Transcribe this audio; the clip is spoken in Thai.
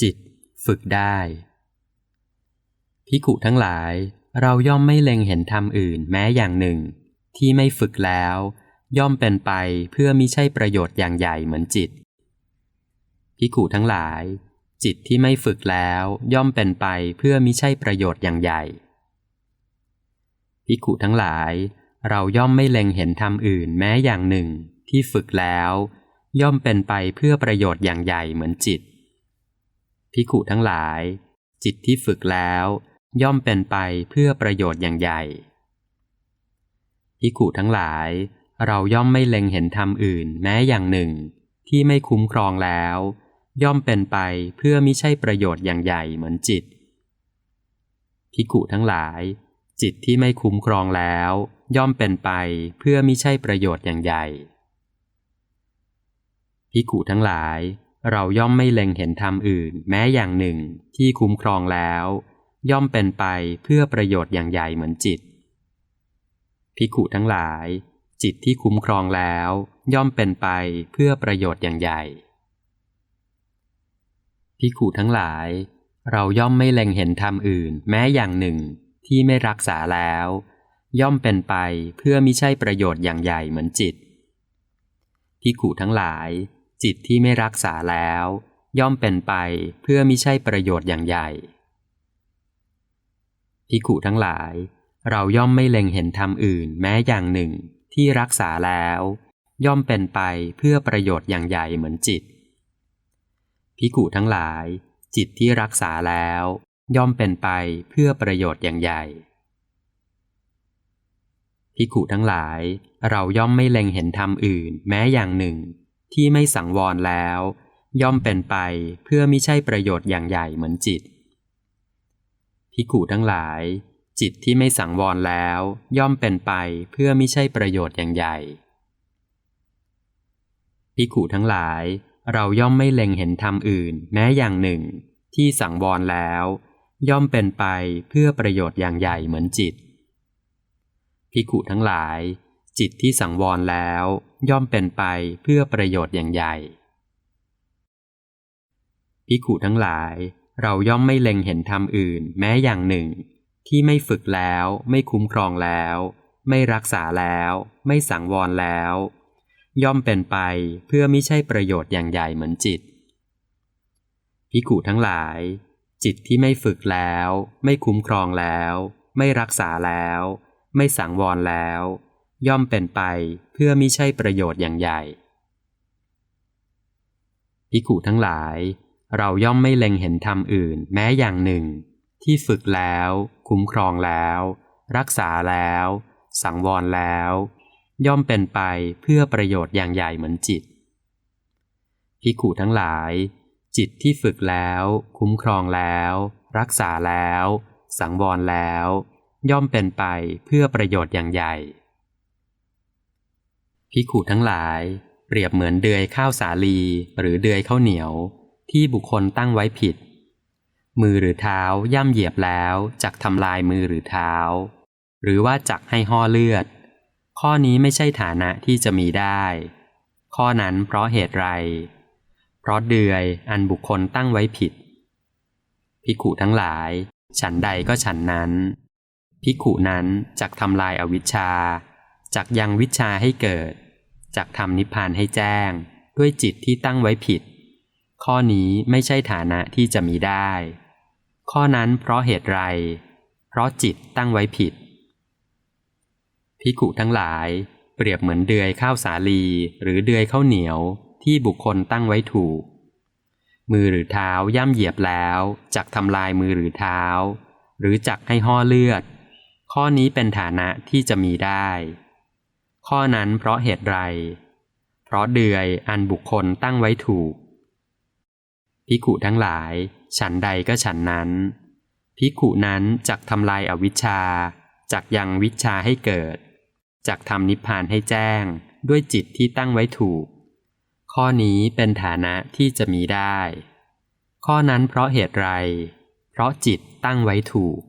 จิตฝึกได้ พิขุทั้งหลาย เราย่อมไม่เล็งเห็นธรรมอื่นแม้อย่างหนึ่ง ที่ไม่ฝึกแล้ว ย่อมเป็นไปเพื่อมิใช่ประโยชน์อย่างใหญ่เหมือนจิต พิขุทั้งหลาย จิตที่ไม่ฝึกแล้วย่อมเป็นไปเพื่อมิใช่ประโยชน์อย่างใหญ่ พิขุทั้งหลาย เราย่อมไม่เล็งเห็นธรรมอื่นแม้อย่างหนึ่ง ที่ฝึกแล้ว ย่อมเป็นไปเพื่อประโยชน์อย่างใหญ่เหมือนจิต พิขุทั้งหลาย จิตที่ฝึกแล้ว ย่อมเป็นไปเพื่อประโยชน์อย่างใหญ่พิขุทั้งหลาย เราย่อมไม่เล็งเห็นธรรมอื่นแม้อย่างหนึ่ง ที่ไม่คุ้มครองแล้ว ย่อมเป็นไปเพื่อมิใช่ประโยชน์อย่างใหญ่เหมือนจิตพิขุทั้งหลาย จิตที่ไม่คุ้มครองแล้ว ย่อมเป็นไปเพื่อมิใช่ประโยชน์อย่างใหญ่พิขุทั้งหลาย เราย่อมไม่เล็งเห็นธรรมอื่น แม้อย่างหนึ่งที่คุ้มครองแล้ว ย่อมเป็นไปเพื่อประโยชน์อย่างใหญ่เหมือนจิตพิขุทั้งหลาย จิตที่คุ้มครองแล้ว ย่อมเป็นไปเพื่อประโยชน์อย่างใหญ่พิขุทั้งหลาย เราย่อมไม่เล็งเห็นธรรมอื่น แม้อย่างหนึ่งที่ไม่รักษาแล้ว ย่อมเป็นไปเพื่อมิใช่ประโยชน์อย่างใหญ่เหมือนจิตพิขุทั้งหลาย จิตที่ไม่รักษาแล้ว ย่อมเป็นไปเพื่อมิใช่ประโยชน์อย่างใหญ่พิขุทั้งหลาย เราย่อมไม่เล็งเห็นธรรมอื่นแม้อย่างหนึ่งที่รักษาแล้ว ย่อมเป็นไปเพื่อประโยชน์อย่างใหญ่เหมือนจิตพิขุทั้งหลาย จิตที่รักษาแล้ว ย่อมเป็นไปเพื่อประโยชน์อย่างใหญ่พิขุทั้งหลาย เราย่อมไม่เล็งเห็นธรรมอื่นแม้อย่างหนึ่ง ที่ไม่สังวรแล้ว ย่อมเป็นไปเพื่อมิใช่ประโยชน์อย่างใหญ่เหมือนจิตพิกูทั้งหลาย จิตที่ไม่สังวรแล้ว ย่อมเป็นไปเพื่อมิใช่ประโยชน์อย่างใหญ่พิกูทั้งหลาย เราย่อมไม่เล็งเห็นธรรมอื่น แม้อย่างหนึ่ง ที่สังวรแล้ว ย่อมเป็นไปเพื่อประโยชน์อย่างใหญ่เหมือนจิตพิกุทั้งหลาย จิตที่สังวรแล้ว ย่อมเป็นไปเพื่อประโยชน์อย่างใหญ่พิขุทั้งหลาย เราย่อมไม่เล็งเห็นธรรมอื่น แม้อย่างหนึ่ง ที่ไม่ฝึกแล้ว ไม่คุ้มครองแล้ว ไม่รักษาแล้ว ไม่สังวรแล้ว ย่อมเป็นไปเพื่อไม่ใช่ประโยชน์อย่างใหญ่เหมือนจิตพิขุทั้งหลาย จิตที่ไม่ฝึกแล้ว ไม่คุ้มครองแล้ว ไม่รักษาแล้ว ไม่สังวรแล้ว ย่อมเป็นไปเพื่อมิใช่ประโยชน์อย่างใหญ่พิขุทั้งหลาย เราย่อมไม่เล็งเห็นธรรมอื่นแม้อย่างหนึ่ง ที่ฝึกแล้ว คุ้มครองแล้ว รักษาแล้ว สังวรแล้ว ย่อมเป็นไปเพื่อประโยชน์อย่างใหญ่เหมือนจิตพิขุทั้งหลาย จิตที่ฝึกแล้ว คุ้มครองแล้ว รักษาแล้ว สังวรแล้ว ย่อมเป็นไปเพื่อประโยชน์อย่างใหญ่ พิขูทั้งหลาย เปรียบเหมือนเดือยข้าวสาลี หรือเดือยข้าวเหนียว ที่บุคคลตั้งไว้ผิด มือหรือเท้าย่ำเหยียบแล้วจักทำลายมือหรือเท้า หรือว่าจักให้ห่อเลือด ข้อนี้ไม่ใช่ฐานะที่จะมีได้ ข้อนั้นเพราะเหตุไร เพราะเดือยอันบุคคลตั้งไว้ผิดพิขุทั้งหลาย ฉันใดก็ฉันนั้นพิขุนั้นจักทำลายอวิชชา จักยังวิชาให้เกิดจักทำนิพพานให้แจ้ง ด้วยจิตที่ตั้งไว้ผิด ข้อนี้ไม่ใช่ฐานะที่จะมีได้ ข้อนั้นเพราะเหตุไร เพราะจิตตั้งไว้ผิดพิกุทั้งหลายเปรียบเหมือนเดือยข้าวสาลีหรือเดือยข้าวเหนียวที่บุคคลตั้งไว้ถูก มือหรือเท้าย่ำเหยียบแล้วจักทำลายมือหรือเท้า หรือจักให้ห่อเลือด ข้อนี้เป็นฐานะที่จะมีได้ ข้อนั้นเพราะเหตุไร เพราะเดือยอันบุคคลตั้งไว้ถูก พิขุทั้งหลาย ฉันใดก็ฉันนั้น พิขุนั้นจักทำลายอาวิชชาจักยังวิชาให้เกิดจักทำนิพพานให้แจ้ง ด้วยจิตที่ตั้งไว้ถูก ข้อนี้เป็นฐานะที่จะมีได้ ข้อนั้นเพราะเหตุไร เพราะจิตตั้งไว้ถูก